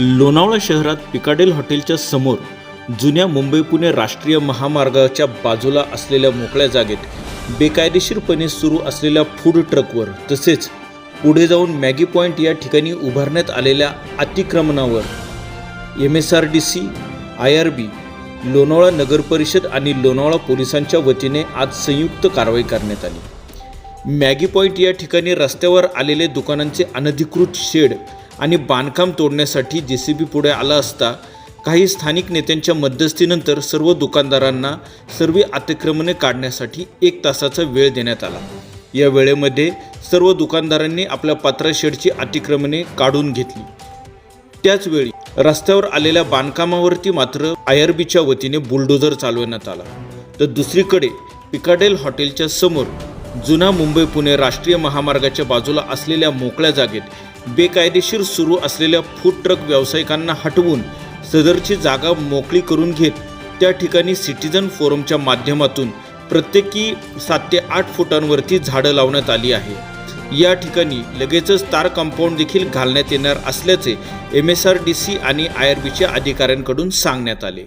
लोणावळा शहरात पिकाडेल हॉटेलच्या समोर जुन्या मुंबई पुणे राष्ट्रीय महामार्गाच्या बाजूला असलेल्या मोकळ्या जागेत बेकायदेशीरपणे सुरू असलेल्या फूड ट्रकवर तसेच पुढे जाऊन मॅगी पॉईंट या ठिकाणी उभारण्यात आलेल्या अतिक्रमणावर M S R D C I R B Lonavala नगर परिषद आणि लोणावळा पोलिसांच्या वतीने आज संयुक्त कारवाई करण्यात आली. मॅगी पॉईंट या ठिकाणी रस्त्यावर आलेले दुकानांचे अनधिकृत शेड आणि बांधकाम तोडण्यासाठी जे सी बी पुढे आला असता काही स्थानिक नेत्यांच्या मध्यस्थीनंतर सर्व दुकानदारांना सर्व अतिक्रमणे काढण्यासाठी एक तासाचा वेळ देण्यात आला. या वेळेमध्ये सर्व दुकानदारांनी आपल्या पात्रा शेडची अतिक्रमणे काढून घेतली. त्याचवेळी रस्त्यावर आलेल्या बांधकामावरती मात्र आय आर बीच्या वतीने बुलडोझर चालवण्यात आला. तर दुसरीकडे पिकाडेल हॉटेलच्या समोर जुना मुंबई पुणे राष्ट्रीय महामार्गाच्या बाजूला असलेल्या मोकळ्या जागेत बेकायदेशीर सुरू असलेल्या फूड ट्रक व्यावसायिकांना हटवून सदरची जागा मोकळी करून घेत त्या ठिकाणी सिटीजन फोरमच्या माध्यमातून प्रत्येकी सात ते आठ फुटांवरती झाडं लावण्यात आली आहे. या ठिकाणी लगेचच तार कंपाऊंड देखील घालण्यात येणार असल्याचे M S R D C आणि आय आर बीच्या अधिकाऱ्यांकडून सांगण्यात आले.